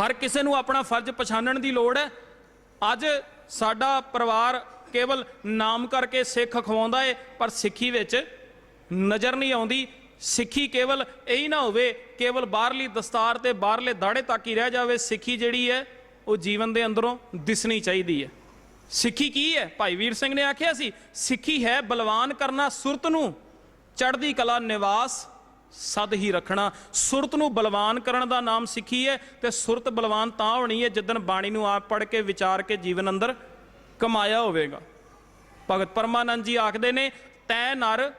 ਹਰ ਕਿਸੇ ਨੂੰ ਆਪਣਾ ਫਰਜ਼ ਪਛਾਣਨ ਦੀ ਲੋੜ ਹੈ। ਅੱਜ ਸਾਡਾ ਪਰਿਵਾਰ ਕੇਵਲ ਨਾਮ ਕਰਕੇ ਸਿੱਖ ਖਵਾਉਂਦਾ ਏ, ਪਰ ਸਿੱਖੀ ਵਿੱਚ ਨਜ਼ਰ ਨਹੀਂ ਆਉਂਦੀ। ਸਿੱਖੀ ਕੇਵਲ ਇਹੀ ਨਾ ਹੋਵੇ, ਕੇਵਲ ਬਾਹਰਲੀ ਦਸਤਾਰ ਤੇ ਬਾਹਰਲੇ ਦਾੜੇ ਤੱਕ ਹੀ ਰਹਿ ਜਾਵੇ। ਸਿੱਖੀ ਜਿਹੜੀ ਹੈ, ਉਹ ਜੀਵਨ ਦੇ ਅੰਦਰੋਂ ਦਿਸਣੀ ਚਾਹੀਦੀ ਹੈ। ਸਿੱਖੀ ਕੀ ਹੈ? ਭਾਈ ਵੀਰ ਸਿੰਘ ਨੇ ਆਖਿਆ ਸੀ, ਸਿੱਖੀ ਹੈ ਬਲਵਾਨ ਕਰਨਾ ਸੁਰਤ ਨੂੰ, ਚੜ੍ਹਦੀ ਕਲਾ ਨਿਵਾਸ। ਸਦ ਹੀ ਰੱਖਣਾ। ਸੁਰਤ ਨੂੰ ਬਲਵਾਨ ਕਰਨ ਦਾ ਨਾਮ ਸਿੱਖੀ ਹੈ ਤੇ ਸੁਰਤ ਬਲਵਾਨ ਤਾਂ ਹੋਣੀ ਹੈ ਜਿੱਦਨ ਬਾਣੀ ਨੂੰ ਆਪ ਪੜ੍ਹ ਕੇ ਵਿਚਾਰ ਕੇ ਜੀਵਨ ਅੰਦਰ ਕਮਾਇਆ ਹੋਵੇਗਾ। ਭਗਤ ਪਰਮਾਨੰਦ ਜੀ ਆਖਦੇ ਨੇ, ਤੈ ਨਰ,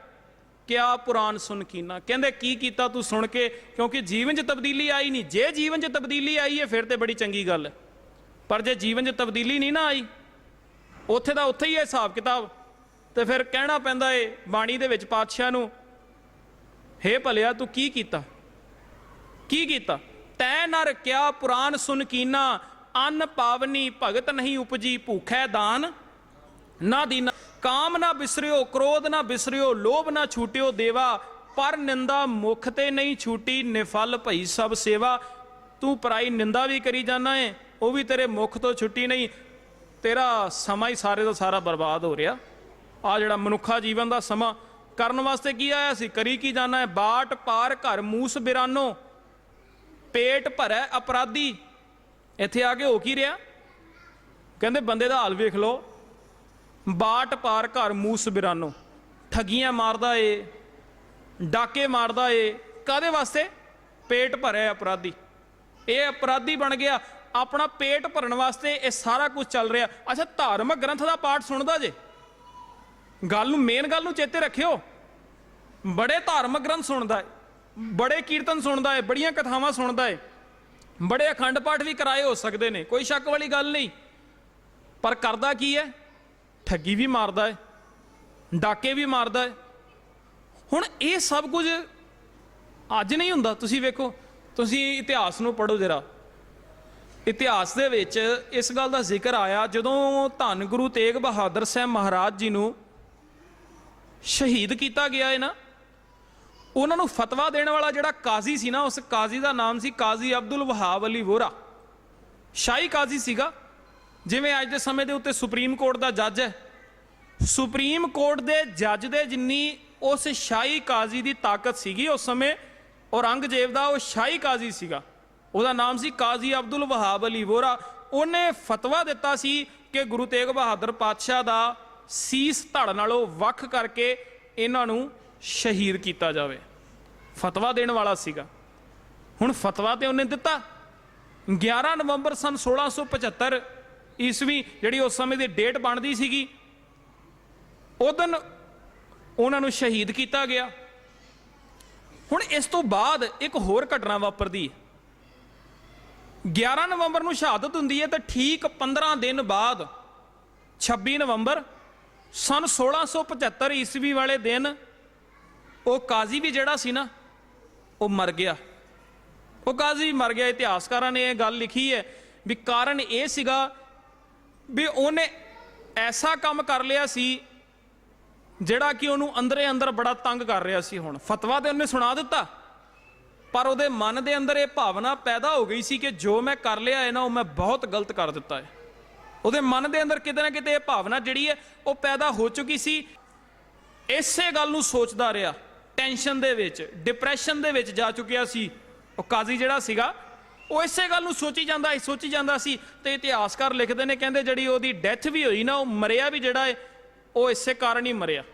ਕਿਆ ਪੁਰਾਨ ਸੁਨ ਕੀਨਾ? ਕਹਿੰਦੇ, ਕੀ ਕੀਤਾ ਤੂੰ ਸੁਣ ਕੇ? ਕਿਉਂਕਿ ਜੀਵਨ 'ਚ ਤਬਦੀਲੀ ਆਈ ਨਹੀਂ। ਜੇ ਜੀਵਨ 'ਚ ਤਬਦੀਲੀ ਆਈ ਹੈ, ਫਿਰ ਤੇ ਬੜੀ ਚੰਗੀ ਗੱਲ ਹੈ। ਪਰ ਜੇ ਜੀਵਨ 'ਚ ਤਬਦੀਲੀ ਨਹੀਂ ਨਾ ਆਈ, ਉੱਥੇ ਦਾ ਉੱਥੇ ਹੀ ਹੈ ਹਿਸਾਬ ਕਿਤਾਬ। ਤੇ ਫਿਰ ਕਹਿਣਾ ਪੈਂਦਾ ਏ, ਬਾਣੀ ਦੇ ਵਿੱਚ ਪਾਤਸ਼ਾਹ ਨੂੰ ਹੇ ਭਲਿਆ, ਤੂੰ ਕੀ ਕੀਤਾ? ਕੀ ਕੀਤਾ? ਤੈ ਨਰ ਕਿਆ ਪੁਰਾਨ ਸੁਨ ਕੀਨਾ, ਅੰਨ ਪਾਵਨੀ ਭਗਤ ਨਹੀਂ ਉਪਜੀ ਭੂਖੈ ਦਾਨ। ਨਾ ਦੀਨਾ, ਕਾਮ ਨਾ ਬਿਸਰਿਓ, ਕ੍ਰੋਧ ਨਾ ਬਿਸਰਿਓ, ਲੋਭ ਨਾ ਛੂਟਿਓ ਦੇਵਾ, ਪਰ ਨਿੰਦਾ ਮੁਖ ਤੇ ਨਹੀਂ ਛੂਟੀ, ਨਿਫਲ ਭਈ ਸਭ ਸੇਵਾ। ਤੂੰ ਪਰਾਈ ਨਿੰਦਾ ਵੀ ਕਰੀ ਜਾਣਾ ਏ, ਉਹ ਵੀ ਤੇਰੇ ਮੁਖ ਤੋਂ ਛੁੱਟੀ ਨਹੀਂ। ਤੇਰਾ ਸਮਾਂ ਹੀ ਸਾਰੇ ਦਾ ਸਾਰਾ ਬਰਬਾਦ ਹੋ ਰਿਹਾ। ਆ ਜਿਹੜਾ ਮਨੁੱਖਾ ਜੀਵਨ ਦਾ ਸਮਾਂ ਕਰਨ ਵਾਸਤੇ ਕੀ ਆਇਆ ਸੀ? ਕਰੀ ਕੀ ਜਾਣਾ ਹੈ? ਬਾਟ, ਪਾਰ, ਘਰ, ਮੂਸ, ਬਿਰਾਨੋ। ਪੇਟ ਭਰੈ, ਅਪਰਾਧੀ। ਇੱਥੇ ਆ ਕੇ ਹੋ ਕੀ ਰਿਹਾ? ਕਹਿੰਦੇ ਬੰਦੇ ਦਾ ਹਾਲ ਵੇਖ ਲਓ। ਬਾਟ, ਪਾਰ, ਘਰ, ਮੂਸ, ਬਿਰਾਨੋ। ਠੱਗੀਆਂ ਮਾਰਦਾ ਏ, ਡਾਕੇ ਮਾਰਦਾ ਏ। ਕਾਦੇ ਵਾਸਤੇ? ਪੇਟ ਭਰਿਆ ਅਪਰਾਧੀ। ਇਹ ਅਪਰਾਧੀ ਬਣ ਗਿਆ। ਆਪਣਾ ਪੇਟ ਭਰਨ ਵਾਸਤੇ ਇਹ ਸਾਰਾ ਕੁਝ ਚੱਲ ਰਿਹਾ। ਅੱਛਾ, ਧਾਰਮਿਕ ਗ੍ਰੰਥ ਦਾ ਪਾਠ ਸੁਣਦਾ ਜੇ। ਗੱਲ ਨੂੰ ਮੇਨ ਗੱਲ ਨੂੰ ਚੇਤੇ ਰੱਖਿਓ। ਬੜੇ ਧਾਰਮਿਕ ਗ੍ਰੰਥ ਸੁਣਦਾ ਹੈ ਬੜੇ ਕੀਰਤਨ ਸੁਣਦਾ ਹੈ ਬੜੀਆਂ ਕਥਾਵਾਂ ਸੁਣਦਾ ਹੈ ਬੜੇ ਅਖੰਡ ਪਾਠ ਵੀ ਕਰਾਏ ਹੋ ਸਕਦੇ ਨੇ, ਕੋਈ ਸ਼ੱਕ ਵਾਲੀ ਗੱਲ ਨਹੀਂ। ਪਰ ਕਰਦਾ ਕੀ ਹੈ ਠੱਗੀ ਵੀ ਮਾਰਦਾ ਹੈ ਡਾਕੇ ਵੀ ਮਾਰਦਾ ਹੈ ਹੁਣ ਇਹ ਸਭ ਕੁਝ ਅੱਜ ਨਹੀਂ ਹੁੰਦਾ, ਤੁਸੀਂ ਵੇਖੋ, ਤੁਸੀਂ ਇਤਿਹਾਸ ਨੂੰ ਪੜ੍ਹੋ ਜਰਾ। ਇਤਿਹਾਸ ਦੇ ਵਿੱਚ ਇਸ ਗੱਲ ਦਾ ਜ਼ਿਕਰ ਆਇਆ, ਜਦੋਂ ਧੰਨ ਗੁਰੂ ਤੇਗ ਬਹਾਦਰ ਸਾਹਿਬ ਮਹਾਰਾਜ ਜੀ ਨੂੰ ਸ਼ਹੀਦ ਕੀਤਾ ਗਿਆ ਹੈ ਨਾ। ਉਹਨਾਂ ਨੂੰ ਫਤਵਾ ਦੇਣ ਵਾਲਾ ਜਿਹੜਾ ਕਾਜ਼ੀ ਸੀ ਨਾ, ਉਸ ਕਾਜ਼ੀ ਦਾ ਨਾਮ ਸੀ ਕਾਜ਼ੀ ਅਬਦੁਲ ਵਹਾਬ ਅਲੀ ਵੋਰਾ ਸ਼ਾਹੀ ਕਾਜ਼ੀ ਸੀਗਾ। ਜਿਵੇਂ ਅੱਜ ਦੇ ਸਮੇਂ ਦੇ ਉੱਤੇ ਸੁਪਰੀਮ ਕੋਰਟ ਦਾ ਜੱਜ ਹੈ। ਸੁਪਰੀਮ ਕੋਰਟ ਦੇ ਜੱਜ ਦੇ ਜਿੰਨੀ ਉਸ ਸ਼ਾਹੀ ਕਾਜ਼ੀ ਦੀ ਤਾਕਤ ਸੀਗੀ ਉਸ ਸਮੇਂ, ਔਰੰਗਜ਼ੇਬ ਦਾ ਉਹ ਸ਼ਾਹੀ ਕਾਜ਼ੀ ਸੀਗਾ। ਉਹਦਾ ਨਾਮ ਸੀ ਕਾਜ਼ੀ ਅਬਦੁਲ ਵਹਾਬ ਅਲੀ ਵੋਰਾ ਉਹਨੇ ਫਤਵਾ ਦਿੱਤਾ ਸੀ ਕਿ ਗੁਰੂ ਤੇਗ ਬਹਾਦਰ ਪਾਤਸ਼ਾਹ ਦਾ ਸੀਸ ਧੜ ਨਾਲੋਂ ਵੱਖ ਕਰਕੇ ਇਹਨਾਂ ਨੂੰ ਸ਼ਹੀਦ ਕੀਤਾ ਜਾਵੇ। ਫਤਵਾ ਦੇਣ ਵਾਲਾ ਸੀਗਾ। ਹੁਣ ਫਤਵਾ ਤੇ ਉਹਨੇ ਦਿੱਤਾ। 11 ਨਵੰਬਰ ਸਨ 1675 ਈਸਵੀ ਜਿਹੜੀ ਉਸ ਸਮੇਂ ਦੀ ਡੇਟ ਬਣਦੀ ਸੀਗੀ ਉਹ ਦਿਨ ਉਹਨਾਂ ਨੂੰ ਸ਼ਹੀਦ ਕੀਤਾ ਗਿਆ। ਹੁਣ ਇਸ ਤੋਂ ਬਾਅਦ ਇੱਕ ਹੋਰ ਘਟਨਾ ਵਾਪਰਦੀ ਹੈ। 11 ਨਵੰਬਰ ਨੂੰ ਸ਼ਹਾਦਤ ਹੁੰਦੀ ਹੈ ਤੇ ਠੀਕ 15 ਦਿਨ ਬਾਅਦ 26 ਨਵੰਬਰ ਸਨ 1675 ਈਸਵੀ ਵਾਲੇ ਦਿਨ ਉਹ ਕਾਜ਼ੀ ਵੀ ਜਿਹੜਾ ਸੀ ਨਾ, ਉਹ ਮਰ ਗਿਆ। ਉਹ ਕਾਜ਼ੀ ਮਰ ਗਿਆ। ਇਤਿਹਾਸਕਾਰਾਂ ਨੇ ਇਹ ਗੱਲ ਲਿਖੀ ਹੈ ਵੀ ਕਾਰਨ ਇਹ ਸੀਗਾ ਵੀ ਉਹਨੇ ਐਸਾ ਕੰਮ ਕਰ ਲਿਆ ਸੀ ਜਿਹੜਾ ਕਿ ਉਹਨੂੰ ਅੰਦਰੇ ਅੰਦਰ ਬੜਾ ਤੰਗ ਕਰ ਰਿਹਾ ਸੀ ਹੁਣ। ਫਤਵਾ ਤੇ ਉਹਨੇ ਸੁਣਾ ਦਿੱਤਾ, ਪਰ ਉਹਦੇ ਮਨ ਦੇ ਅੰਦਰ ਇਹ ਭਾਵਨਾ ਪੈਦਾ ਹੋ ਗਈ ਸੀ ਕਿ ਜੋ ਮੈਂ ਕਰ ਲਿਆ ਹੈ ਨਾ, ਉਹ ਮੈਂ ਬਹੁਤ ਗਲਤ ਕਰ ਦਿੱਤਾ ਹੈ। ਉਹਦੇ ਮਨ ਦੇ ਅੰਦਰ ਕਿਤੇ ਨਾ ਕਿਤੇ ਇਹ ਭਾਵਨਾ ਜਿਹੜੀ ਹੈ, ਉਹ ਪੈਦਾ ਹੋ ਚੁੱਕੀ ਸੀ। ਇਸੇ ਗੱਲ ਨੂੰ ਸੋਚਦਾ ਰਿਹਾ। ਟੈਨਸ਼ਨ ਦੇ ਵਿੱਚ, ਡਿਪਰੈਸ਼ਨ ਦੇ ਵਿੱਚ ਜਾ ਚੁੱਕਿਆ ਸੀ। ਉਹ ਕਾਜ਼ੀ ਜਿਹੜਾ ਸੀਗਾ, ਉਹ ਇਸੇ ਗੱਲ ਨੂੰ ਸੋਚੀ ਜਾਂਦਾ ਸੀ, ਸੋਚੀ ਜਾਂਦਾ ਸੀ ਤੇ ਇਤਿਹਾਸਕਾਰ ਲਿਖਦੇ ਨੇ, ਕਹਿੰਦੇ ਜਿਹੜੀ ਉਹਦੀ ਡੈਥ ਵੀ ਹੋਈ ਨਾ, ਉਹ ਮਰਿਆ ਵੀ ਜਿਹੜਾ ਹੈ, ਉਹ ਇਸੇ ਕਾਰਨ ਹੀ ਮਰਿਆ।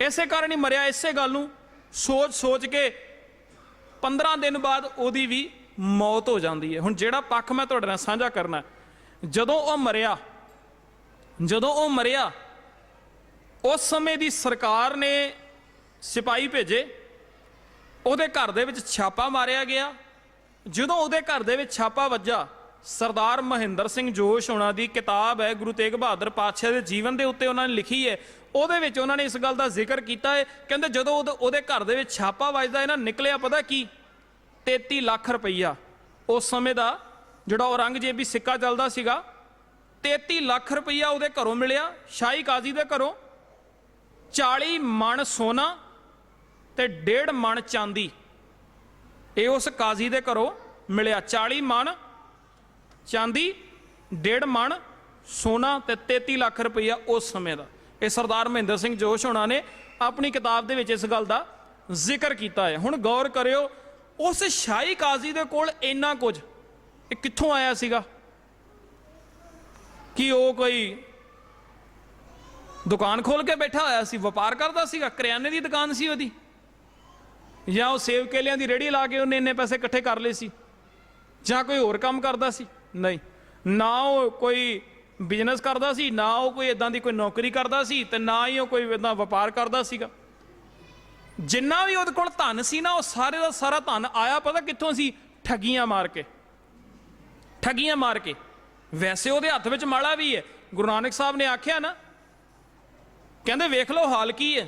ਇਸੇ ਕਾਰਨ ਹੀ ਮਰਿਆ, ਇਸੇ ਗੱਲ ਨੂੰ ਸੋਚ ਸੋਚ ਕੇ 15 ਦਿਨ ਬਾਅਦ ਉਹਦੀ ਵੀ ਮੌਤ ਹੋ ਜਾਂਦੀ ਹੈ। ਹੁਣ ਜਿਹੜਾ ਪੱਖ ਮੈਂ ਤੁਹਾਡੇ ਨਾਲ ਸਾਂਝਾ ਕਰਨਾ ਜਦੋਂ ਉਹ ਮਰਿਆ, ਜਦੋਂ ਉਹ ਮਰਿਆ, ਉਸ ਸਮੇਂ ਦੀ ਸਰਕਾਰ ਨੇ ਸਿਪਾਹੀ ਭੇਜੇ। ਉਹਦੇ ਘਰ ਦੇ ਵਿੱਚ ਛਾਪਾ ਮਾਰਿਆ ਗਿਆ। ਜਦੋਂ ਉਹਦੇ ਘਰ ਦੇ ਵਿੱਚ ਛਾਪਾ ਵੱਜਾ, ਸਰਦਾਰ ਮਹਿੰਦਰ ਸਿੰਘ ਜੋਸ਼ ਹੋਣਾ ਦੀ ਕਿਤਾਬ ਹੈ, ਗੁਰੂ ਤੇਗ ਬਹਾਦਰ ਪਾਤਸ਼ਾਹ ਦੇ ਜੀਵਨ ਦੇ ਉੱਤੇ ਉਹਨਾਂ ਨੇ ਲਿਖੀ ਹੈ। ਉਹਦੇ ਵਿੱਚ ਉਹਨਾਂ ਨੇ ਇਸ ਗੱਲ ਦਾ ਜ਼ਿਕਰ ਕੀਤਾ ਹੈ। ਕਹਿੰਦੇ ਜਦੋਂ ਉਹਦੇ- ਘਰ ਦੇ ਵਿੱਚ ਛਾਪਾ ਵੱਜਦਾ ਇਹਨਾਂ ਨਿਕਲਿਆ ਪਤਾ ਕੀ? 33 ਲੱਖ ਰੁਪਈਆ। ਉਸ ਸਮੇਂ ਦਾ ਜਿਹੜਾ ਔਰੰਗਜ਼ੇਬੀ ਸਿੱਕਾ ਚੱਲਦਾ ਸੀਗਾ 33 ਲੱਖ ਰੁਪਈਆ ਉਹਦੇ ਘਰੋਂ ਮਿਲਿਆ, ਸ਼ਾਹੀ ਕਾਜ਼ੀ ਦੇ ਘਰੋਂ। 40 ਮਣ ਸੋਨਾ ਤੇ 1.5 ਮਣ ਚਾਂਦੀ, ਇਹ ਉਸ ਕਾਜ਼ੀ ਦੇ ਘਰੋਂ ਮਿਲਿਆ। 40 ਮਣ ਚਾਂਦੀ, ਡੇਢ ਮਣ ਸੋਨਾ ਤੇ 33 ਲੱਖ ਰੁਪਈਆ ਉਸ ਸਮੇਂ ਦਾ। ਇਹ ਸਰਦਾਰ ਮਹਿੰਦਰ ਸਿੰਘ ਜੋਸ਼ ਹੋਣਾ ਨੇ ਆਪਣੀ ਕਿਤਾਬ ਦੇ ਵਿੱਚ ਇਸ ਗੱਲ ਦਾ ਜ਼ਿਕਰ ਕੀਤਾ ਹੈ। ਹੁਣ ਗੌਰ ਕਰਿਓ, ਉਸ ਸ਼ਾਹੀ ਕਾਜ਼ੀ ਦੇ ਕੋਲ ਇੰਨਾ ਕੁਝ ਇਹ ਕਿੱਥੋਂ ਆਇਆ ਸੀਗਾ? ਕਿ ਉਹ ਕੋਈ ਦੁਕਾਨ ਖੋਲ ਕੇ ਬੈਠਾ ਹੋਇਆ ਸੀ, ਵਪਾਰ ਕਰਦਾ ਸੀਗਾ? ਕਰਿਆਨੇ ਦੀ ਦੁਕਾਨ ਸੀ ਉਹਦੀ। ਜਾਂ ਉਹ ਸੇਵ ਕੇਲਿਆਂ ਦੀ ਰੇੜੀ ਲਾ ਕੇ ਉਹਨੇ ਇੰਨੇ ਪੈਸੇ ਇਕੱਠੇ ਕਰ ਲਏ ਸੀ? ਜਾਂ ਕੋਈ ਹੋਰ ਕੰਮ ਕਰਦਾ ਸੀ? ਨਹੀਂ। ਨਾ ਉਹ ਕੋਈ ਬਿਜ਼ਨਸ ਕਰਦਾ ਸੀ, ਨਾ ਉਹ ਕੋਈ ਇਦਾਂ ਦੀ ਕੋਈ ਨੌਕਰੀ ਕਰਦਾ ਸੀ ਤੇ ਨਾ ਹੀ ਉਹ ਕੋਈ ਇਦਾਂ ਵਪਾਰ ਕਰਦਾ ਸੀਗਾ। ਜਿੰਨਾ ਵੀ ਉਹਦੇ ਕੋਲ ਧਨ ਸੀ ਨਾ, ਉਹ ਸਾਰੇ ਦਾ ਸਾਰਾ ਧਨ ਆਇਆ ਪਤਾ ਕਿੱਥੋਂ ਸੀ? ਠੱਗੀਆਂ ਮਾਰ ਕੇ। ਠੱਗੀਆਂ ਮਾਰ ਕੇ। ਵੈਸੇ ਉਹਦੇ ਹੱਥ ਵਿੱਚ ਮਾਲਾ ਵੀ ਹੈ ਗੁਰੂ ਨਾਨਕ ਸਾਹਿਬ ਨੇ ਆਖਿਆ ਨਾ, ਕਹਿੰਦੇ ਵੇਖ ਲਓ ਹਾਲ ਕੀ ਹੈ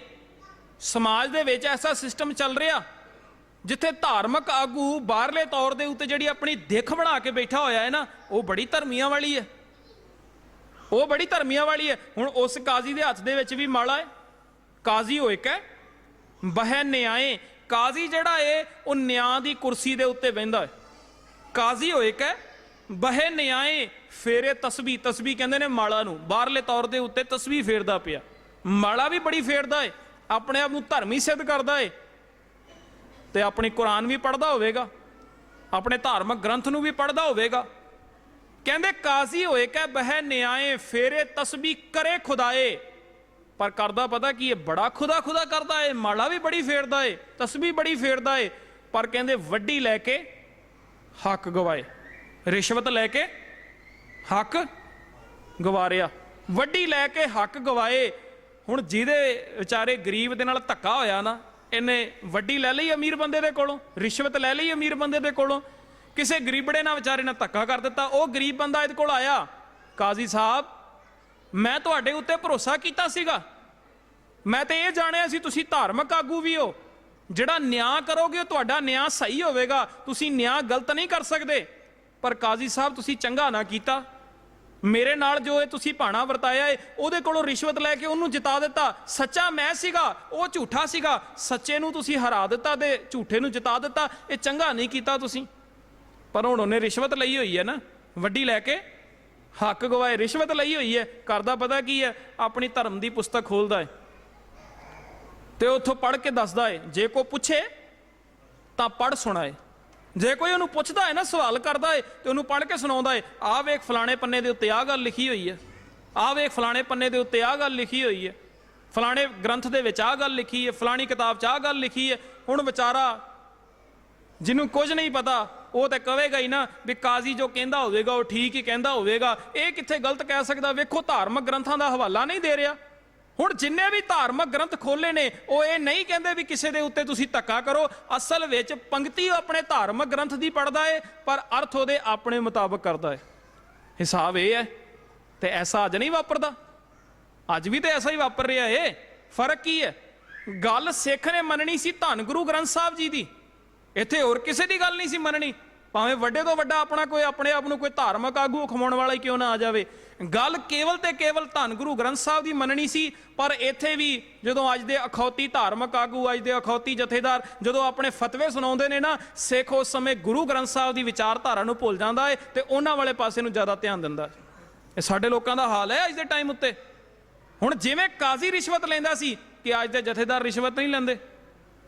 ਸਮਾਜ ਦੇ ਵਿੱਚ ਐਸਾ ਸਿਸਟਮ ਚੱਲ ਰਿਹਾ, ਜਿੱਥੇ ਧਾਰਮਿਕ ਆਗੂ ਬਾਹਰਲੇ ਤੌਰ ਦੇ ਉੱਤੇ ਜਿਹੜੀ ਆਪਣੀ ਦਿੱਖ ਬਣਾ ਕੇ ਬੈਠਾ ਹੋਇਆ ਹੈ ਨਾ, ਉਹ ਬੜੀ ਧਰਮੀਆਂ ਵਾਲੀ ਹੈ ਉਹ ਬੜੀ ਧਰਮੀਆਂ ਵਾਲੀ ਹੈ ਹੁਣ ਉਸ ਕਾਜ਼ੀ ਦੇ ਹੱਥ ਦੇ ਵਿੱਚ ਵੀ ਮਾਲਾ ਹੈ ਕਾਜ਼ੀ ਹੋਏ ਕੈ ਬਹਿ ਨਿਆਏ। ਕਾਜ਼ੀ ਜਿਹੜਾ ਏ, ਉਹ ਨਿਆਂ ਦੀ ਕੁਰਸੀ ਦੇ ਉੱਤੇ ਬਹਿੰਦਾ ਹੈ ਕਾਜ਼ੀ ਹੋਏ ਕੈ ਬਹਿ ਨਿਆਏ, ਫੇਰੇ ਤਸਬੀਹ ਤਸਬੀਹ ਕਹਿੰਦੇ ਨੇ ਮਾਲਾ ਨੂੰ। ਬਾਹਰਲੇ ਤੌਰ ਦੇ ਉੱਤੇ ਤਸਬੀਹ ਫੇਰਦਾ ਪਿਆ। ਮਾਲਾ ਵੀ ਬੜੀ ਫੇਰਦਾ ਏ, ਆਪਣੇ ਆਪ ਨੂੰ ਧਰਮੀ ਸਿੱਧ ਕਰਦਾ ਏ। ਤੇ ਆਪਣੀ ਕੁਰਾਨ ਵੀ ਪੜ੍ਹਦਾ ਹੋਵੇਗਾ। ਆਪਣੇ ਧਾਰਮਿਕ ਗ੍ਰੰਥ ਨੂੰ ਵੀ ਪੜ੍ਹਦਾ ਹੋਵੇਗਾ। ਕਹਿੰਦੇ ਕਾਜ਼ੀ ਹੋਏ ਕੈ, ਬਹਿ ਨਿਆਏ, ਫੇਰੇ ਤਸਬੀਹ ਕਰੇ ਖੁਦਾਏ। ਪਰ ਕਰਦਾ ਪਤਾ ਕੀ ਇਹ ਬੜਾ ਖੁਦਾ ਖੁਦਾ ਕਰਦਾ ਏ, ਮਾਲਾ ਵੀ ਬੜੀ ਫੇਰਦਾ ਏ ਤਸਬੀਹ ਬੜੀ ਫੇਰਦਾ ਏ। ਪਰ ਕਹਿੰਦੇ ਵੱਡੀ ਲੈ ਕੇ ਹੱਕ ਗਵਾਏ। ਰਿਸ਼ਵਤ ਲੈ ਕੇ ਹੱਕ ਗਵਾਰਿਆ। ਵੱਡੀ ਲੈ ਕੇ ਹੱਕ ਗਵਾਏ। ਹੁਣ ਜਿਹਦੇ ਵਿਚਾਰੇ ਗਰੀਬ ਦੇ ਨਾਲ ਧੱਕਾ ਹੋਇਆ ਨਾ, ਇਹਨੇ ਵੱਡੀ ਲੈ ਲਈ ਅਮੀਰ ਬੰਦੇ ਦੇ ਕੋਲੋਂ, ਰਿਸ਼ਵਤ ਲੈ ਲਈ ਅਮੀਰ ਬੰਦੇ ਦੇ ਕੋਲੋਂ। ਕਿਸੇ ਗਰੀਬੜੇ ਨਾਲ ਵਿਚਾਰੇ ਨਾਲ ਧੱਕਾ ਕਰ ਦਿੱਤਾ। ਉਹ ਗਰੀਬ ਬੰਦਾ ਇਹਦੇ ਕੋਲ ਆਇਆ। ਕਾਜ਼ੀ ਸਾਹਿਬ, ਮੈਂ ਤੁਹਾਡੇ ਉੱਤੇ ਭਰੋਸਾ ਕੀਤਾ ਸੀਗਾ। ਮੈਂ ਤੇ ਇਹ ਜਾਣਿਆ ਸੀ, ਤੁਸੀਂ ਧਾਰਮਿਕ ਆਗੂ ਵੀ ਹੋ। ਜਿਹੜਾ ਨਿਆਂ ਕਰੋਗੇ, ਉਹ ਤੁਹਾਡਾ ਨਿਆਂ ਸਹੀ ਹੋਵੇਗਾ। ਤੁਸੀਂ ਨਿਆਂ ਗਲਤ ਨਹੀਂ ਕਰ ਸਕਦੇ। ਪਰ ਕਾਜ਼ੀ ਸਾਹਿਬ, ਤੁਸੀਂ ਚੰਗਾ ਨਾ ਕੀਤਾ। ਮੇਰੇ ਨਾਲ ਜੋ ਇਹ ਤੁਸੀਂ ਭਾਣਾ ਵਰਤਾਇਆ ਏ, ਉਹਦੇ ਕੋਲੋਂ ਰਿਸ਼ਵਤ ਲੈ ਕੇ ਉਹਨੂੰ ਜਿਤਾ ਦਿੱਤਾ। ਸੱਚਾ ਮੈਂ ਸੀਗਾ, ਉਹ ਝੂਠਾ ਸੀਗਾ। ਸੱਚੇ ਨੂੰ ਤੁਸੀਂ ਹਰਾ ਦਿੱਤਾ ਤੇ ਝੂਠੇ ਨੂੰ ਜਿਤਾ ਦਿੱਤਾ। ਇਹ ਚੰਗਾ ਨਹੀਂ ਕੀਤਾ ਤੁਸੀਂ। ਪਰ ਹੁਣ ਉਹਨੇ ਰਿਸ਼ਵਤ ਲਈ ਹੋਈ ਹੈ ਨਾ, ਵੱਡੀ ਲੈ ਕੇ। ਹੱਕ ਗਵਾਏ, ਰਿਸ਼ਵਤ ਲਈ ਹੋਈ ਹੈ। ਕਰਦਾ ਪਤਾ ਕੀ ਹੈ, ਆਪਣੀ ਧਰਮ ਦੀ ਪੁਸਤਕ ਖੋਲਦਾ ਹੈ ਤੇ ਉੱਥੋਂ ਪੜ੍ਹ ਕੇ ਦੱਸਦਾ ਹੈ ਜੇ ਕੋ ਪੁੱਛੇ ਤਾਂ ਪੜ੍ਹ ਸੁਣਾਏ। ਜੇ ਕੋਈ ਉਹਨੂੰ ਪੁੱਛਦਾ ਹੈ ਨਾ, ਸਵਾਲ ਕਰਦਾ ਹੈ ਤੇ ਉਹਨੂੰ ਪੜ੍ਹ ਕੇ ਸੁਣਾਉਂਦਾ ਹੈ, ਆਹ ਵੇਖ ਫਲਾਣੇ ਪੰਨੇ ਦੇ ਉੱਤੇ ਆਹ ਗੱਲ ਲਿਖੀ ਹੋਈ ਹੈ। ਆਹ ਵੇਖ ਫਲਾਣੇ ਪੰਨੇ ਦੇ ਉੱਤੇ ਆਹ ਗੱਲ ਲਿਖੀ ਹੋਈ ਹੈ। ਫਲਾਣੇ ਗ੍ਰੰਥ ਦੇ ਵਿੱਚ ਆਹ ਗੱਲ ਲਿਖੀ ਹੈ, ਫਲਾਣੀ ਕਿਤਾਬ 'ਚ ਆਹ ਗੱਲ ਲਿਖੀ ਹੈ। ਹੁਣ ਵਿਚਾਰਾ ਜਿਹਨੂੰ ਕੁਝ ਨਹੀਂ ਪਤਾ, ਉਹ ਤਾਂ ਕਹੇਗਾ ਹੀ ਨਾ ਵੀ ਕਾਜ਼ੀ ਜੋ ਕਹਿੰਦਾ ਹੋਵੇਗਾ, ਉਹ ਠੀਕ ਹੀ ਕਹਿੰਦਾ ਹੋਵੇਗਾ। ਇਹ ਕਿੱਥੇ ਗਲਤ ਕਹਿ ਸਕਦਾ? ਵੇਖੋ, ਧਾਰਮਿਕ ਗ੍ਰੰਥਾਂ ਦਾ ਹਵਾਲਾ ਨਹੀਂ ਦੇ ਰਿਹਾ। ਹੁਣ ਜਿੰਨੇ ਵੀ ਧਾਰਮਿਕ ਗ੍ਰੰਥ ਖੋਲੇ ਨੇ, ਉਹ ਇਹ ਨਹੀਂ ਕਹਿੰਦੇ ਵੀ ਕਿਸੇ ਦੇ ਉੱਤੇ ਤੁਸੀਂ ਧੱਕਾ ਕਰੋ। ਅਸਲ ਵਿੱਚ ਪੰਕਤੀ ਉਹ ਆਪਣੇ ਧਾਰਮਿਕ ਗ੍ਰੰਥ ਦੀ ਪੜਦਾ ਏ, ਪਰ ਅਰਥ ਉਹਦੇ ਆਪਣੇ ਮੁਤਾਬਕ ਕਰਦਾ ਏ। ਹਿਸਾਬ ਇਹ ਹੈ, ਤੇ ਐਸਾ ਅੱਜ ਨਹੀਂ ਵਾਪਰਦਾ। ਅੱਜ ਵੀ ਤੇ ਐਸਾ ਹੀ ਵਾਪਰ ਰਿਹਾ ਏ। ਫ਼ਰਕ ਕੀ ਹੈ? ਗੱਲ ਸਿੱਖ ਨੇ ਮੰਨਣੀ ਸੀ ਧੰਨ ਗੁਰੂ ਗ੍ਰੰਥ ਸਾਹਿਬ ਜੀ ਦੀ। ਇੱਥੇ ਹੋਰ ਕਿਸੇ ਦੀ ਗੱਲ ਨਹੀਂ ਸੀ ਮੰਨਣੀ। ਭਾਵੇਂ ਵੱਡੇ ਤੋਂ ਵੱਡਾ ਆਪਣਾ ਕੋਈ, ਆਪਣੇ ਆਪ ਨੂੰ ਕੋਈ ਧਾਰਮਿਕ ਆਗੂ ਖਮਾਉਣ ਵਾਲਾ ਹੀ ਕਿਉਂ ਨਾ ਆ ਜਾਵੇ। ਗੱਲ ਕੇਵਲ ਤੇ ਕੇਵਲ ਧੰਨ ਗੁਰੂ ਗ੍ਰੰਥ ਸਾਹਿਬ ਦੀ ਮੰਨਣੀ ਸੀ, ਪਰ ਇੱਥੇ ਵੀ ਜਦੋਂ ਅੱਜ ਦੇ ਅਖੌਤੀ ਧਾਰਮਿਕ ਆਗੂ, ਅੱਜ ਦੇ ਅਖੌਤੀ ਜਥੇਦਾਰ ਜਦੋਂ ਆਪਣੇ ਫਤਵੇ ਸੁਣਾਉਂਦੇ ਨੇ ਨਾ, ਸਿੱਖ ਉਸ ਸਮੇਂ ਗੁਰੂ ਗ੍ਰੰਥ ਸਾਹਿਬ ਦੀ ਵਿਚਾਰਧਾਰਾ ਨੂੰ ਭੁੱਲ ਜਾਂਦਾ ਹੈ ਤੇ ਉਹਨਾਂ ਵਾਲੇ ਪਾਸੇ ਨੂੰ ਜ਼ਿਆਦਾ ਧਿਆਨ ਦਿੰਦਾ ਇਹ ਸਾਡੇ ਲੋਕਾਂ ਦਾ ਹਾਲ ਹੈ ਅੱਜ ਦੇ ਟਾਈਮ ਉੱਤੇ। ਹੁਣ ਜਿਵੇਂ ਕਾਜ਼ੀ ਰਿਸ਼ਵਤ ਲੈਂਦਾ ਸੀ ਕਿ ਅੱਜ ਦੇ ਜਥੇਦਾਰ ਰਿਸ਼ਵਤ ਨਹੀਂ ਲੈਂਦੇ।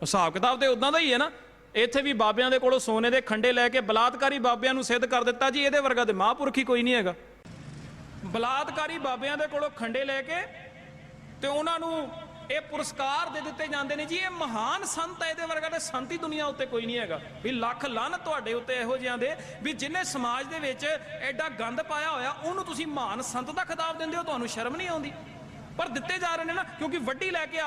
ਹਿਸਾਬ ਕਿਤਾਬ ਤੇ ਉਦਾਂ ਦਾ ਹੀ ਹੈ ਨਾ। ਇੱਥੇ ਵੀ ਬਾਬਿਆਂ ਦੇ ਕੋਲੋਂ ਸੋਨੇ ਦੇ ਖੰਡੇ ਲੈ ਕੇ ਬਲਾਤਕਾਰੀ ਬਾਬਿਆਂ ਨੂੰ ਸਿੱਧ ਕਰ ਦਿੱਤਾ ਜੀ, ਇਹਦੇ ਵਰਗਾ ਤੇ ਮਹਾਂਪੁਰਖ ਹੀ ਕੋਈ ਨਹੀਂ ਹੈਗਾ। ਬਲਾਤਕਾਰੀ ਬਾਬਿਆਂ ਦੇ ਕੋਲੋਂ ਖੰਡੇ ਲੈ ਕੇ ਤੇ ਉਹਨਾਂ ਨੂੰ ਇਹ ਪੁਰਸਕਾਰ ਦੇ ਦਿੱਤੇ ਜਾਂਦੇ ਨੇ ਜੀ, ਇਹ ਮਹਾਨ ਸੰਤ ਹੈ ਇਹਦੇ ਵਰਗਾ ਤੇ ਸੰਤੀ ਹੀ ਦੁਨੀਆ ਉੱਤੇ ਕੋਈ ਨਹੀਂ ਹੈਗਾ। ਵੀ ਲੱਖ ਲੰਨ ਤੁਹਾਡੇ ਉੱਤੇ ਇਹੋ ਜਿਹਾਂ ਦੇ, ਵੀ ਜਿਨੇ ਸਮਾਜ ਦੇ ਵਿੱਚ ਐਡਾ ਗੰਦ ਪਾਇਆ ਹੋਇਆ, ਉਹਨੂੰ ਤੁਸੀਂ ਮਹਾਨ ਸੰਤ ਦਾ ਖਿਤਾਬ ਦਿੰਦੇ ਹੋ, ਤੁਹਾਨੂੰ ਸ਼ਰਮ ਨਹੀਂ ਆਉਂਦੀ। ਪਰ ਦਿੱਤੇ ਜਾ ਰਹੇ ਨੇ ਨਾ, ਕਿਉਂਕਿ ਵੱਡੀ ਲੈ ਕੇ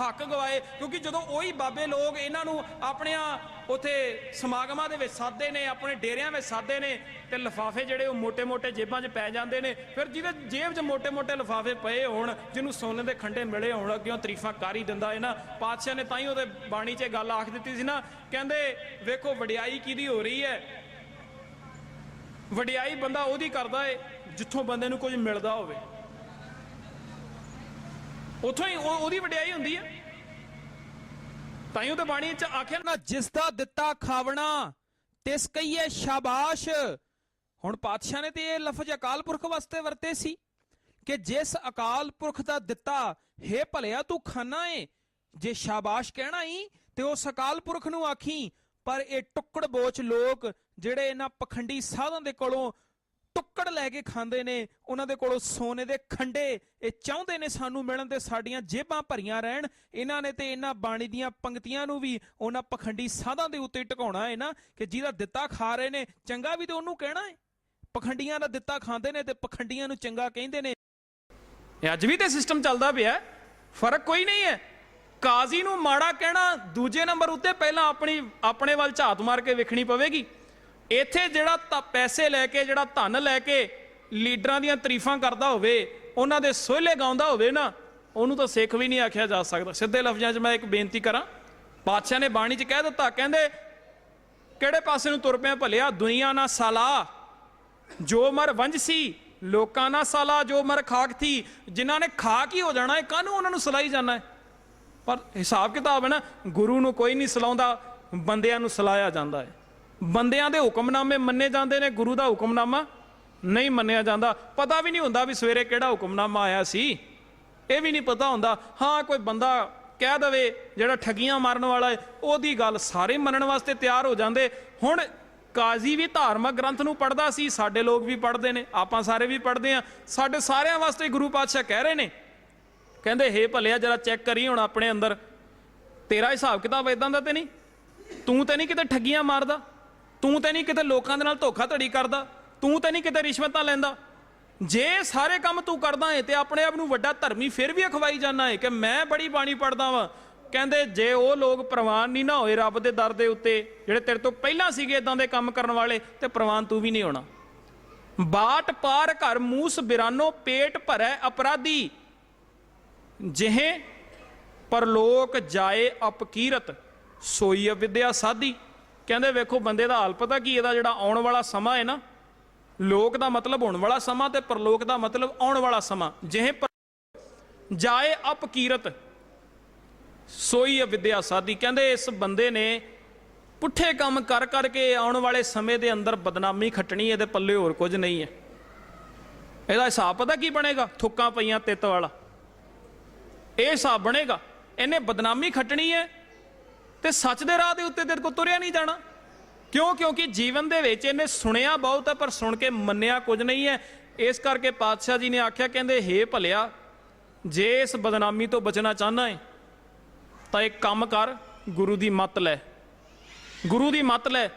ਹੱਕ ਗਵਾਏ, ਕਿਉਂਕਿ ਜਦੋਂ ਉਹੀ ਬਾਬੇ ਲੋਕ ਇਹਨਾਂ ਨੂੰ ਆਪਣਿਆਂ ਉਥੇ ਸਮਾਗਮਾਂ ਦੇ ਵਿੱਚ ਸਾਦੇ ਨੇ, ਆਪਣੇ ਡੇਰਿਆਂ ਵਿੱਚ ਸਾਦੇ ਨੇ, ਤੇ ਲਫਾਫੇ ਜਿਹੜੇ ਉਹ ਮੋٹے-ਮੋٹے ਜੇਬਾਂ 'ਚ ਪੈ ਜਾਂਦੇ ਨੇ, ਫਿਰ ਜਿਹਦੇ ਜੇਬ 'ਚ ਮੋٹے-ਮੋٹے ਲਫਾਫੇ ਪਏ ਹੋਣ, ਜਿਹਨੂੰ ਸੋਨੇ ਦੇ ਖੰਡੇ ਮਿਲੇ ਹੋਣ ਅੱਗੇ ਉਹ ਤਾਰੀਫਾਂ ਕਰ ਹੀ ਦਿੰਦਾ ਹੈ ਨਾ, ਪਾਤਸ਼ਾਹ ਨੇ ਤਾਂ ਹੀ ਉਹਦੇ ਬਾਣੀ 'ਚ ਇਹ ਗੱਲ ਆਖ ਦਿੱਤੀ ਸੀ ਨਾ, ਕਹਿੰਦੇ, ਵੇਖੋ ਵਡਿਆਈ ਕਿਹਦੀ ਹੋ ਰਹੀ ਹੈ? ਵਡਿਆਈ ਬੰਦਾ ਉਹਦੀ ਕਰਦਾ ਹੈ ਜਿੱਥੋਂ ਬੰਦੇ ਨੂੰ ਕੁਝ ਮਿਲਦਾ ਹੋਵੇ। ਉਥੋਂ ਹੀ ਉਹ- ਉਹਦੀ ਵਡਿਆਈ ਹੁੰਦੀ ਹੈ ਤਾਈਓ ਤੇ ਬਾਣੀ ਚ ਆਖਿਆ ਨਾ, ਜਿਸ ਦਾ ਦਿੱਤਾ ਖਾਵਣਾ, ਤਿਸ ਕਹੀਏ ਸ਼ਾਬਾਸ਼। ਹੁਣ ਪਾਤਸ਼ਾਹ ਨੇ ਤੇ ਇਹ ਲਫ਼ਜ਼ ਅਕਾਲ ਪੁਰਖ ਵਾਸਤੇ ਵਰਤੇ ਸੀ ਕਿ ਜਿਸ ਅਕਾਲ ਪੁਰਖ ਦਾ ਦਿੱਤਾ, ਹੇ ਭਲਿਆ ਤੂੰ ਖਾਨਾ ਏ। ਜੇ ਸ਼ਾਬਾਸ਼ ਕਹਿਣਾ ਈ, ਤੇ ਉਸ ਅਕਾਲ ਪੁਰਖ ਨੂੰ ਆਖੀ, ਪਰ ਇਹ ਟੁੱਕੜ ਬੋਚ ਲੋਕ ਜਿਹੜੇ ਇਹਨਾਂ ਪਖੰਡੀ ਸਾਧਾਂ ਦੇ ਕੋਲੋਂ ਟੁੱਕੜ ਲੈ ਕੇ ਖਾਂਦੇ ਨੇ, ਉਹਨਾਂ ਦੇ ਕੋਲੋਂ ਸੋਨੇ ਦੇ ਖੰਡੇ, ਇਹ ਚਾਹੁੰਦੇ ਨੇ ਸਾਨੂੰ ਮਿਲਣ ਤੇ ਸਾਡੀਆਂ ਜੇਬਾਂ ਭਰੀਆਂ ਰਹਿਣ। ਇਹਨਾਂ ਨੇ ਤੇ ਇਹਨਾਂ ਬਾਣੀ ਦੀਆਂ ਪੰਕਤੀਆਂ ਨੂੰ ਵੀ ਉਹਨਾਂ ਪਖੰਡੀ ਸਾਧਾਂ ਦੇ ਉੱਤੇ ਟਿਕਾਉਣਾ ਹੈ ਨਾ, ਕਿ ਜਿਹਦਾ ਦਿੱਤਾ ਖਾ ਰਹੇ ਨੇ, ਚੰਗਾ ਵੀ ਤੇ ਉਹਨੂੰ ਕਹਿਣਾ ਹੈ। ਪਖੰਡੀਆਂ ਦਾ ਦਿੱਤਾ ਖਾਂਦੇ ਨੇ ਤੇ ਪਖੰਡੀਆਂ ਨੂੰ ਚੰਗਾ ਕਹਿੰਦੇ ਨੇ। ਇਹ ਅੱਜ ਵੀ ਤੇ ਸਿਸਟਮ ਚੱਲਦਾ ਪਿਆ ਫ਼ਰਕ ਕੋਈ ਨਹੀਂ ਹੈ। ਕਾਜ਼ੀ ਨੂੰ ਮਾੜਾ ਕਹਿਣਾ ਦੂਜੇ ਨੰਬਰ ਉੱਤੇ ਪਹਿਲਾਂ ਆਪਣੀ, ਆਪਣੇ ਵੱਲ ਝਾਤ ਮਾਰ ਕੇ ਵੇਖਣੀ ਪਵੇਗੀ। ਇੱਥੇ ਜਿਹੜਾ ਤਾਂ, ਪੈਸੇ ਲੈ ਕੇ, ਜਿਹੜਾ ਧਨ ਲੈ ਕੇ ਲੀਡਰਾਂ ਦੀਆਂ ਤਾਰੀਫਾਂ ਕਰਦਾ ਹੋਵੇ, ਉਹਨਾਂ ਦੇ ਸੋਹਲੇ ਗਾਉਂਦਾ ਹੋਵੇ ਨਾ, ਉਹਨੂੰ ਤਾਂ ਸਿੱਖ ਵੀ ਨਹੀਂ ਆਖਿਆ ਜਾ ਸਕਦਾ। ਸਿੱਧੇ ਲਫ਼ਜ਼ਾਂ 'ਚ ਮੈਂ ਇੱਕ ਬੇਨਤੀ ਕਰਾਂ, ਪਾਤਸ਼ਾਹ ਨੇ ਬਾਣੀ 'ਚ ਕਹਿ ਦਿੱਤਾ, ਕਹਿੰਦੇ, ਕਿਹੜੇ ਪਾਸੇ ਨੂੰ ਤੁਰ ਪਿਆ ਭਲਿਆ? ਦੁਨੀਆ ਨਾ ਸਾਲਾ। ਜੋ ਮਰ ਵੰਜਸੀ ਲੋਕਾਂ ਨਾ ਸਾਲਾ। ਜੋ ਮਰ ਖਾਕ ਥੀ, ਜਿਨ੍ਹਾਂ ਨੇ ਖਾਕ ਹੀ ਹੋ ਜਾਣਾ ਹੈ, ਕਾਹਨੂੰ ਉਹਨਾਂ ਨੂੰ ਸਲਾਈ ਜਾਣਾ ਹੈ? ਪਰ ਹਿਸਾਬ ਕਿਤਾਬ ਹੈ ਨਾ, ਗੁਰੂ ਨੂੰ ਕੋਈ ਨਹੀਂ ਸਲਾਉਂਦਾ, ਬੰਦਿਆਂ ਨੂੰ ਸਲਾਇਆ ਜਾਂਦਾ ਹੈ। ਬੰਦਿਆਂ ਦੇ ਹੁਕਮਨਾਮੇ ਮੰਨੇ ਜਾਂਦੇ ਨੇ, ਗੁਰੂ ਦਾ ਹੁਕਮਨਾਮਾ ਨਹੀਂ ਮੰਨਿਆ ਜਾਂਦਾ। ਪਤਾ ਵੀ ਨਹੀਂ ਹੁੰਦਾ ਵੀ ਸਵੇਰੇ ਕਿਹੜਾ ਹੁਕਮਨਾਮਾ ਆਇਆ ਸੀ। ਇਹ ਵੀ ਨਹੀਂ ਪਤਾ ਹੁੰਦਾ, ਹਾਂ, ਕੋਈ ਬੰਦਾ ਕਹਿ ਦਵੇ, ਜਿਹੜਾ ਠੱਗੀਆਂ ਮਾਰਨ ਵਾਲਾ ਹੈ, ਉਹਦੀ ਗੱਲ ਸਾਰੇ ਮੰਨਣ ਵਾਸਤੇ ਤਿਆਰ ਹੋ ਜਾਂਦੇ। ਹੁਣ ਕਾਜ਼ੀ ਵੀ ਧਾਰਮਿਕ ਗ੍ਰੰਥ ਨੂੰ ਪੜ੍ਹਦਾ ਸੀ, ਸਾਡੇ ਲੋਕ ਵੀ ਪੜ੍ਹਦੇ ਨੇ, ਆਪਾਂ ਸਾਰੇ ਵੀ ਪੜ੍ਹਦੇ ਆ ਸਾਡੇ ਸਾਰਿਆਂ ਵਾਸਤੇ ਗੁਰੂ ਪਾਤਸ਼ਾਹ ਕਹਿ ਰਹੇ ਨੇ। ਕਹਿੰਦੇ, ਹੇ ਭਲਿਆ, ਜਰਾ ਚੈੱਕ ਕਰੀ ਹੁਣ ਆਪਣੇ ਅੰਦਰ। ਤੇਰਾ ਹਿਸਾਬ ਕਿਤਾਬ ਇਦਾਂ ਦਾ ਤੇ ਨਹੀਂ? ਤੂੰ ਤੇ ਨਹੀਂ ਕਿਤੇ ਠੱਗੀਆਂ ਮਾਰਦਾ? ਤੂੰ ਤਾਂ ਨਹੀਂ ਕਿਤੇ ਲੋਕਾਂ ਦੇ ਨਾਲ ਧੋਖਾ ਧੜੀ ਕਰਦਾ, ਤੂੰ ਤਾਂ ਨਹੀਂ ਕਿਤੇ ਰਿਸ਼ਵਤਾਂ ਲੈਂਦਾ। ਜੇ ਸਾਰੇ ਕੰਮ ਤੂੰ ਕਰਦਾ ਏ ਤੇ ਆਪਣੇ ਆਪ ਨੂੰ ਵੱਡਾ ਧਰਮੀ ਫਿਰ ਵੀ ਅਖਵਾਈ ਜਾਂਦਾ ਏ ਕਿ ਮੈਂ ਬੜੀ ਬਾਣੀ ਪੜਦਾ ਵਾਂ। ਕਹਿੰਦੇ ਜੇ ਉਹ ਲੋਕ ਪ੍ਰਵਾਨ ਨਹੀਂ ਨਾ ਹੋਏ ਰੱਬ ਦੇ ਦਰ ਦੇ ਉੱਤੇ, ਜਿਹੜੇ ਤੇਰੇ ਤੋਂ ਪਹਿਲਾਂ ਸੀਗੇ ਇਦਾਂ ਦੇ ਕੰਮ ਕਰਨ ਵਾਲੇ, ਤੇ ਪ੍ਰਵਾਨ ਤੂੰ ਵੀ ਨਹੀਂ ਹੋਣਾ। ਬਾਟ ਪਾਰ ਘਰ ਮੂਸ ਬਿਰਾਨੋ ਪੇਟ ਭਰੈ ਅਪਰਾਧੀ। ਜਿਹੇ ਪਰਲੋਕ ਜਾਏ ਅਪਕੀਰਤ, ਸੋਈ ਅਵਿਦਿਆ ਸਾਧੀ। ਕਹਿੰਦੇ ਵੇਖੋ ਬੰਦੇ ਦਾ ਹਾਲ ਪਤਾ ਕੀ ਇਹਦਾ ਜਿਹੜਾ ਆਉਣ ਵਾਲਾ ਸਮਾਂ ਹੈ ਨਾ, ਲੋਕ ਦਾ ਮਤਲਬ ਹੋਣ ਵਾਲਾ ਸਮਾਂ ਤੇ ਪਰਲੋਕ ਦਾ ਮਤਲਬ ਆਉਣ ਵਾਲਾ ਸਮਾਂ। ਜਿਹੇ ਜਾਏ ਅਪਕੀਰਤ ਸੋਈ ਵਿਦਿਆ ਸਾਧੀ। ਕਹਿੰਦੇ ਇਸ ਬੰਦੇ ਨੇ ਪੁੱਠੇ ਕੰਮ ਕਰ ਕਰਕੇ ਆਉਣ ਵਾਲੇ ਸਮੇਂ ਦੇ ਅੰਦਰ ਬਦਨਾਮੀ ਖੱਟਣੀ ਇਹਦੇ ਪੱਲੇ ਹੋਰ ਕੁਝ ਨਹੀਂ ਹੈ। ਇਹਦਾ ਹਿਸਾਬ ਪਤਾ ਕੀ ਬਣੇਗਾ? ਥੁੱਕਾਂ ਪਈਆਂ ਤਿੱਤ ਵਾਲਾ। ਇਹ ਹਿਸਾਬ ਬਣੇਗਾ, ਇਹਨੇ ਬਦਨਾਮੀ ਖੱਟਣੀ ਹੈ ਤੇ ਸੱਚ ਦੇ ਰਾਹ ਦੇ ਉੱਤੇ ਤੇਰੇ ਕੋ ਤੁਰਿਆ ਨਹੀਂ ਜਾਣਾ। ਕਿਉਂ? ਕਿਉਂਕਿ ਜੀਵਨ ਦੇ ਵਿੱਚ ਇਹਨੇ ਸੁਣਿਆ ਬਹੁਤ ਹੈ, ਪਰ ਸੁਣ ਕੇ ਮੰਨਿਆ ਕੁਝ ਨਹੀਂ ਹੈ। ਇਸ ਕਰਕੇ ਪਾਤਸ਼ਾਹ ਜੀ ਨੇ ਆਖਿਆ, ਕਹਿੰਦੇ, ਹੇ ਭਲਿਆ, ਜੇ ਇਸ ਬਦਨਾਮੀ ਤੋਂ ਬਚਣਾ ਚਾਹਨਾ ਹੈ ਤਾਂ ਇੱਕ ਕੰਮ ਕਰ, ਗੁਰੂ ਦੀ ਮੱਤ ਲੈ। ਗੁਰੂ ਦੀ ਮੱਤ ਲੈ।